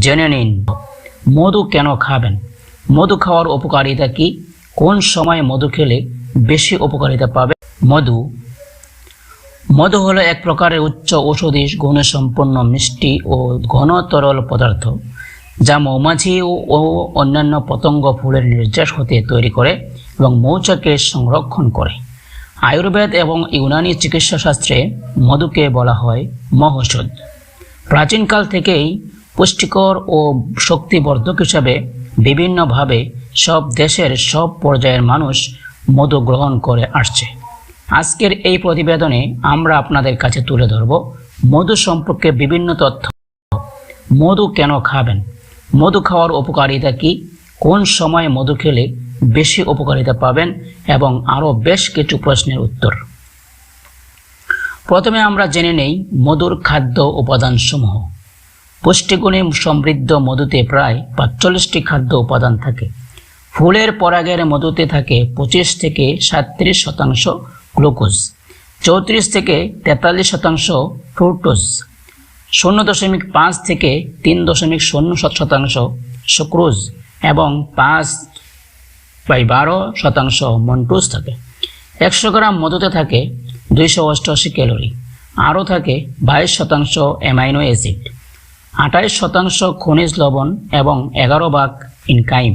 জেনে নিন, মধু কেন খাবেন? মধু খাওয়ার উপকারিতা কি? কোন সময় মধু খেলে বেশি উপকারিতা পাবে? মধু। মধু হলো এক প্রকারের উচ্চ ঔষধি গুণসম্পন্ন মিষ্টি ও ঘন তরল পদার্থ, যা মৌমাছি ও- অন্যান্য পতঙ্গ ফুলের নির্যাস হতে তৈরি করে এবং মৌচাকে সংরক্ষণ করে। আয়ুর্বেদ এবং ইউনানি চিকিৎসা শাস্ত্রে মধুকে বলা হয় মহৌষধ। প্রাচীনকাল থেকেই পুষ্টিকর ও শক্তিবর্ধক হিসাবে বিভিন্নভাবে সব দেশের সব পর্যায়ের মানুষ মধু গ্রহণ করে আসছে। আজকের এই প্রতিবেদনে আমরা আপনাদের কাছে তুলে ধরব মধু সম্পর্কে বিভিন্ন তথ্য। মধু কেন খাবেন? মধু খাওয়ার উপকারিতা কি? কোন সময় মধু খেলে বেশি উপকারিতা পাবেন? এবং আরও বেশ কিছু প্রশ্নের উত্তর। প্রথমে আমরা জেনে নেই মধুর খাদ্য উপাদানসমূহ। পুষ্টিগুণে সমৃদ্ধ মধুতে প্রায় পাঁচচল্লিশটি খাদ্য উপাদান থাকে। ফুলের পরাগের মধুতে থাকে পঁচিশ থেকে সাতত্রিশ শতাংশ গ্লুকোজ, চৌত্রিশ থেকে তেতাল্লিশ শতাংশ ফ্রুটোজ শূন্য দশমিক পাঁচ থেকে তিন দশমিক শূন্য শতাংশ সুক্রোজ এবং পাঁচ বাই বারো শতাংশ মন্টুজ থাকে। একশো গ্রাম মধুতে থাকে দুইশো অষ্টআশি ক্যালোরি, আরও থাকে বাইশ শতাংশ অ্যামাইনো অ্যাসিড। আঠাইশ শতাংশ খনিজ লবণ এবং এগারো ভাগ ইনকাইম।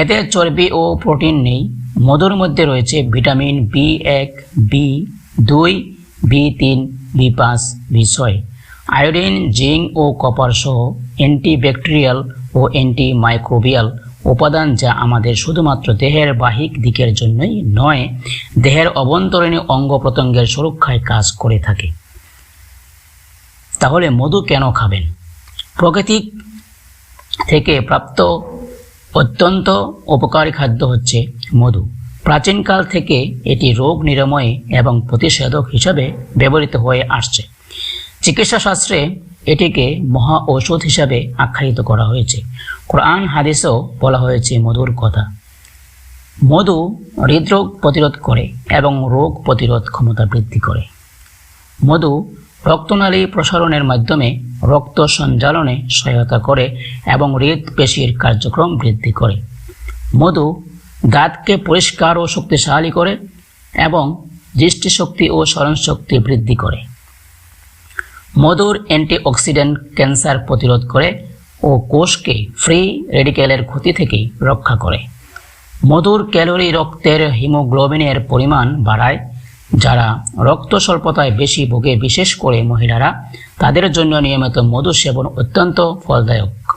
এতে চর্বি ও প্রোটিন নেই। মধুর মধ্যে রয়েছে ভিটামিন বি এক, বি দুই, বি তিন, বি পাঁচ, বি ছয়, আয়োডিন, জিঙ্ক ও কপার সহ অ্যান্টিব্যাকটেরিয়াল ও অ্যান্টি মাইক্রোবিয়াল উপাদান যা আমাদের শুধুমাত্র দেহের বাহিক দিকের জন্যই নয়, দেহের অভ্যন্তরীণ অঙ্গ প্রত্যঙ্গের সুরক্ষায় কাজ করে থাকে। তাহলে মধু কেন খাবেন? প্রকৃতি থেকে প্রাপ্ত অত্যন্ত উপকারী খাদ্য হচ্ছে মধু। প্রাচীনকাল থেকে এটি রোগ নিরাময় এবং প্রতিষেধক হিসাবে ব্যবহৃত হয়ে আসছে। চিকিৎসা শাস্ত্রে এটিকে মহা ঔষধ হিসাবে আখ্যায়িত করা হয়েছে। কোরআন হাদিসেও বলা হয়েছে মধুর কথা। মধু হৃদরোগ প্রতিরোধ করে এবং রোগ প্রতিরোধ ক্ষমতা বৃদ্ধি করে। মধু রক্তনালী প্রসারণের মাধ্যমে রক্ত সঞ্চালনে সহায়তা করে এবং হৃদপেশির কার্যক্রম বৃদ্ধি করে। মধু দাঁতকে পরিষ্কার ও শক্তিশালী করে এবং দৃষ্টিশক্তি ও স্মরণশক্তি বৃদ্ধি করে। মধুর অ্যান্টিঅক্সিডেন্ট ক্যান্সার প্রতিরোধ করে ও কোষকে ফ্রি রেডিক্যালের ক্ষতি থেকে রক্ষা করে। মধুর ক্যালোরি রক্তের হিমোগ্লোবিনের পরিমাণ বাড়ায় যারা রক্ত স্বল্পতায় বেশি ভোগে, বিশেষ করে মহিলারা, তাদের জন্য নিয়মিত মধু সেবন অত্যন্ত ফলদায়ক।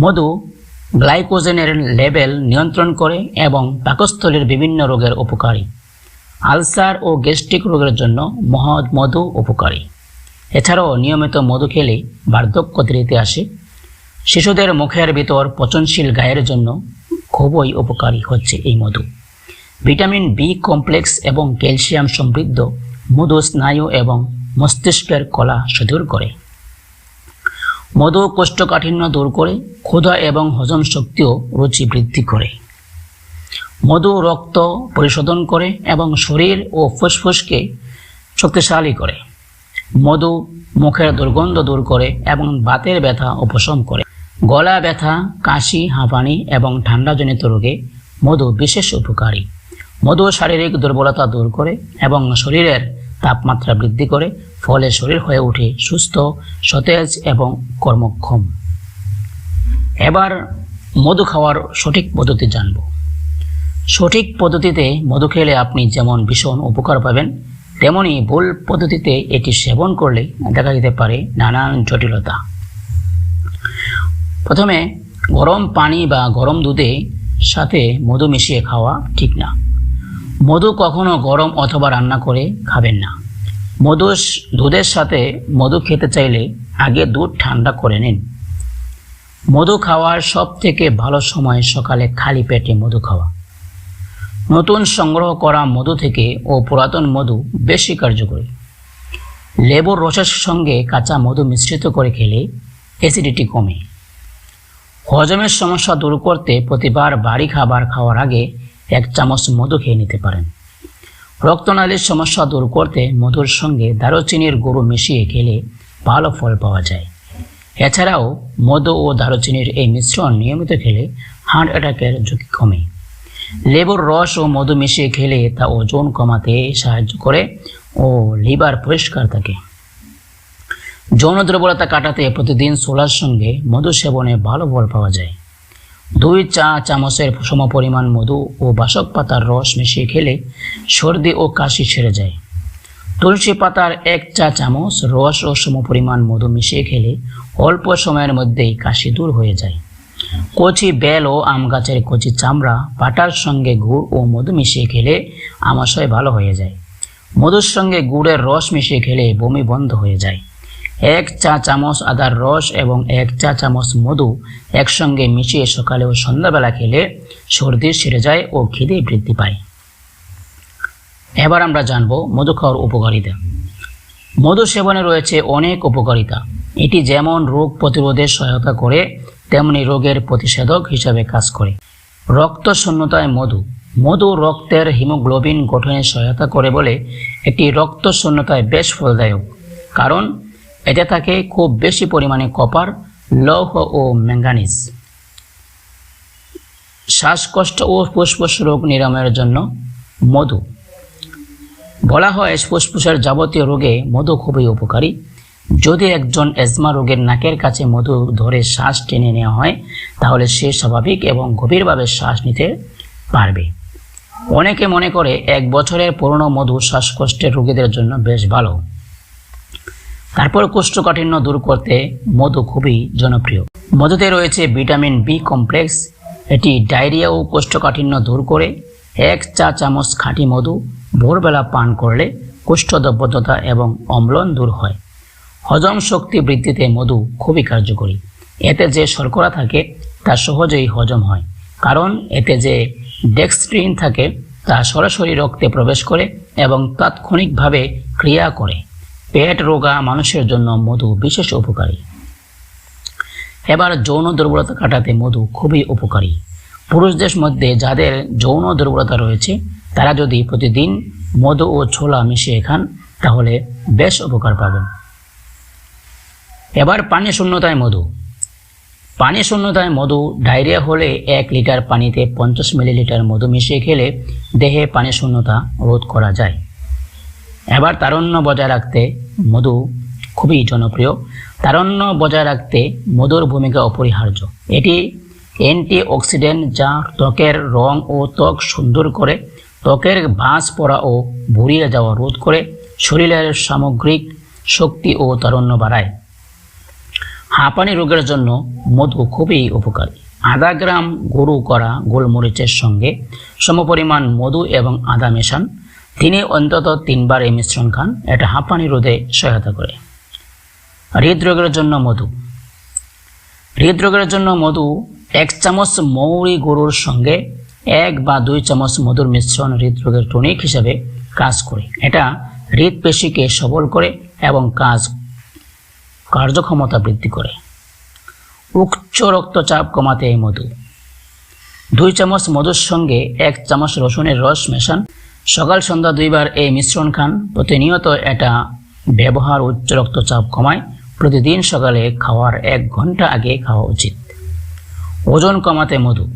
মধু গ্লাইকোজেনের লেভেল নিয়ন্ত্রণ করে এবং পাকস্থলীর বিভিন্ন রোগের উপকারী। আলসার ও গ্যাস্ট্রিক রোগের জন্য মহৎ মধু উপকারী। এছাড়াও নিয়মিত মধু খেলে বার্ধক্য দেরিতে আসে। শিশুদের মুখের ভিতর পচনশীল গায়ের জন্য খুবই উপকারী হচ্ছে এই মধু। ভিটামিন বি কমপ্লেক্স এবং ক্যালসিয়াম সমৃদ্ধ মধু স্নায়ু এবং মস্তিষ্কের কলা সুদূর করে। মধু কোষ্ঠকাঠিন্য দূর করে, ক্ষুধা এবং হজম শক্তিও রুচি বৃদ্ধি করে। মধু রক্ত পরিশোধন করে এবং শরীর ও ফুসফুসকে শক্তিশালী করে। মধু মুখের দুর্গন্ধ দূর করে এবং বাতের ব্যথা উপশম করে। গলা ব্যথা, কাশি, হাঁপানি এবং ঠান্ডাজনিত রোগে মধু বিশেষ উপকারী। মধু শারীরিক দুর্বলতা দূর করে এবং শরীরের তাপমাত্রা বৃদ্ধি করে, ফলে শরীর হয়ে ওঠে সুস্থ, সতেজ এবং কর্মক্ষম। এবার মধু খাওয়ার সঠিক পদ্ধতি জানব। সঠিক পদ্ধতিতে মধু খেলে আপনি যেমন ভীষণ উপকার পাবেন, তেমনি ভুল পদ্ধতিতে এটি সেবন করলে দেখা যেতে পারে নানান জটিলতা। প্রথমে গরম পানি বা গরম দুধে সাথে মধু মিশিয়ে খাওয়া ঠিক না। মধু কখনো গরম অথবা রান্না করে খাবেন না। মধু দুধের সাথে মধু খেতে চাইলে আগে দুধ ঠান্ডা করে নিন। মধু খাওয়ার সব থেকে ভালো সময় সকালে খালি পেটে মধু খাওয়া। নতুন সংগ্রহ করা মধু থেকে ও পুরাতন মধু বেশি কার্যকরী। লেবুর রসের সঙ্গে কাঁচা মধু মিশ্রিত করে খেলে অ্যাসিডিটি কমে। হজমের সমস্যা দূর করতে প্রতিবার বাড়ি খাবার খাওয়ার আগে এক চামচ মধু খেয়ে নিতে পারেন। রক্তনালীর সমস্যা দূর করতে মধুর সঙ্গে দারুচিনির গুঁড়ো মিশিয়ে খেলে ভালো ফল পাওয়া যায়। এছাড়াও মধু ও দারুচিনির এই মিশ্রণ নিয়মিত খেলে হার্ট অ্যাটাকের ঝুঁকি কমে। লেবুর রস ও মধু মিশিয়ে খেলে তা ওজন কমাতে সাহায্য করে ও লিভার পরিষ্কার থাকে। যৌন দুর্বলতা কাটাতে প্রতিদিন সোলার সঙ্গে মধু সেবনে ভালো ফল পাওয়া যায়। দুই চা চামচের সমপরিমাণ মধু ও বাসক পাতার রস মিশিয়ে খেলে সর্দি ও কাশি ছেড়ে যায়। তুলসী পাতার এক চা চামচ রস ও সমপরিমাণ মধু মিশিয়ে খেলে অল্প সময়ের মধ্যেই কাশি দূর হয়ে যায়। কচি বেল ও আম গাছের কচি চামড়া পাটার সঙ্গে গুড় ও মধু মিশিয়ে খেলে আমাশয় ভালো হয়ে যায়। মধুর সঙ্গে গুড়ের রস মিশিয়ে খেলে বমি বন্ধ হয়ে যায়। এক চা চামচ আদার রস এবং এক চা চামচ মধু একসঙ্গে মিশিয়ে সকালে ও সন্ধ্যাবেলা খেলে সর্দি সেরে যায় ও খিদে বৃদ্ধি পায়। এবার আমরা জানব মধু খাওয়ার উপকারিতা। মধু সেবনে রয়েছে অনেক উপকারিতা। এটি যেমন রোগ প্রতিরোধে সহায়তা করে, তেমনি রোগের প্রতিষেধক হিসাবে কাজ করে। রক্ত শূন্যতায় মধু। মধু রক্তের হিমোগ্লোবিন গঠনে সহায়তা করে বলে এটি রক্ত শূন্যতায় বেশ ফলদায়ক। কারণ এতে থাকে খুব বেশি পরিমাণে কপার, লৌহ ও ম্যাঙ্গানিজ। শ্বাসকষ্ট ও ফুসফুস রোগ নিরাময়ের জন্য মধু। বলা হয় ফুসফুসের যাবতীয় রোগে মধু খুবই উপকারী। যদি একজন অ্যাজমা রোগের নাকের কাছে মধু ধরে শ্বাস টেনে নেওয়া হয়, তাহলে সে স্বাভাবিক এবং গভীরভাবে শ্বাস নিতে পারবে। অনেকে মনে করে এক বছরের পুরনো মধু শ্বাসকষ্টের রোগীদের জন্য বেশ ভালো। তারপর কোষ্ঠকাঠিন্য দূর করতে মধু খুবই জনপ্রিয়। মধুতে রয়েছে ভিটামিন বি কমপ্লেক্স। এটি ডায়রিয়া ও কোষ্ঠকাঠিন্য দূর করে এক চা চামচ খাঁটি মধু ভোরবেলা পান করলে কোষ্ঠদব্যতা এবং অম্লন দূর হয়। হজম শক্তি বৃদ্ধিতে মধু খুবই কার্যকরী। এতে যে শর্করা থাকে, তা সহজেই হজম হয়। কারণ এতে যে ডেক্সট্রিন থাকে, তা সরাসরি রক্তে প্রবেশ করে এবং তাৎক্ষণিকভাবে ক্রিয়া করে। পেট রোগা মানুষের জন্য মধু বিশেষ উপকারী। এবার যৌন দুর্বলতা কাটাতে মধু খুবই উপকারী। পুরুষদের মধ্যে যাদের যৌন দুর্বলতা রয়েছে, তারা যদি প্রতিদিন মধু ও ছোলা মিশিয়ে খান, তাহলে বেশ উপকার পাবেন। এবার পানি শূন্যতায় মধু। পানি শূন্যতায় মধু ডায়রিয়া হলে এক লিটার পানিতে পঞ্চাশ মিলিলিটার মধু মিশিয়ে খেলে দেহে পানি শূন্যতা রোধ করা যায়। এবার তারণ্য বজায় রাখতে মধু খুবই জনপ্রিয়। তারণ্য বজায় রাখতে মধুর ভূমিকা অপরিহার্য। এটি অ্যান্টি অক্সিডেন্ট যা ত্বকের রং ও ত্বক সুন্দর করে, ত্বকের ভাঁজ পড়া ও ভুরিয়ে যাওয়া রোধ করে, শরীরের সামগ্রিক শক্তি ও তারণ্য বাড়ায়। হাঁপানি রোগের জন্য মধু খুবই উপকারী। আধা গ্রাম গরু করা গোলমরিচের সঙ্গে সমপরিমাণ মধু এবং আদা মেশান। তিনি অন্তত তিনবার এই মিশ্রণ খান। এটা হাঁপানি রোধে সহায়তা করে। হৃদরোগের জন্য মধু। হৃদরোগের জন্য মধু এক চামচ মৌরি গরুর সঙ্গে এক বা দুই চামচ মধুর মিশ্রণ হৃদরোগের টনিক হিসাবে কাজ করে। এটা হৃদপেশিকে সবল করে এবং কাজ কার্যক্ষমতা বৃদ্ধি করে। উচ্চ রক্তচাপ কমাতে এই মধু। দুই চামচ মধুর সঙ্গে এক চামচ রসুনের রস মেশান। সকাল সন্ধ্যা দুইবার এই মিশ্রণ খান। প্রতিনিয়ত এটা ব্যবহার উচ্চ রক্তচাপ কমায়। প্রতিদিন সকালে খাওয়ার এক ঘণ্টা আগে খাওয়া উচিত। ওজন কমাতে মধু।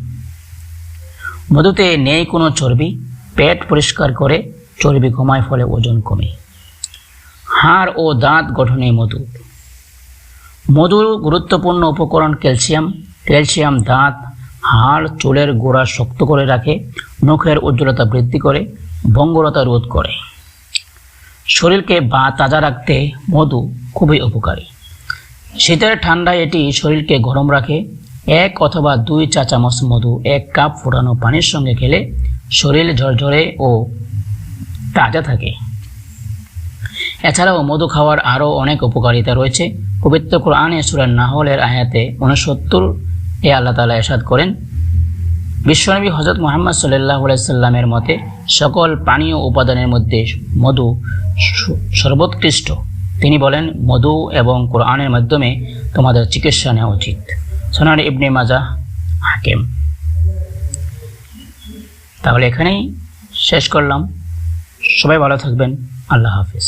মধুতে নেই কোনো চর্বি। পেট পরিষ্কার করে চর্বি কমায় ফলে ওজন কমে। হাড় ও দাঁত গঠনে মধু। মধুর গুরুত্বপূর্ণ উপকরণ ক্যালসিয়াম। ক্যালসিয়াম দাঁত, হাড়, চুলের গোড়া শক্ত করে রাখে। মুখের উজ্জ্বলতা বৃদ্ধি করে। ভঙ্গুরতা রোধ করে। শরীরকে বা তাজা রাখতে মধু খুবই উপকারী। শীতের ঠান্ডায় এটি শরীরকে গরম রাখে। এক অথবা দুই চা চামচ মধু, এক কাপ ফোটানো পানির সঙ্গে খেলে শরীর ঝরঝরে ও তাজা থাকে। এছাড়াও মধু খাওয়ার আরও অনেক উপকারিতা রয়েছে। পবিত্র কোরআনে সুরান নাহলের আয়াতে উনসত্তর এ আল্লাহ তালা এসাদ করেন বিশ্বনবী হজরত মোহাম্মদ সাল্লাহ সাল্লামের মতে, সকল পানীয় উপাদানের মধ্যে মধু সর্বোৎকৃষ্ট। তিনি বলেন, মধু এবং কোরআনের মাধ্যমে তোমাদের চিকিৎসা নেওয়া উচিত। সোনার ইবনে মাজা হাকেম। তাহলে এখানেই শেষ করলাম। সবাই ভালো থাকবেন। আল্লাহ হাফিজ।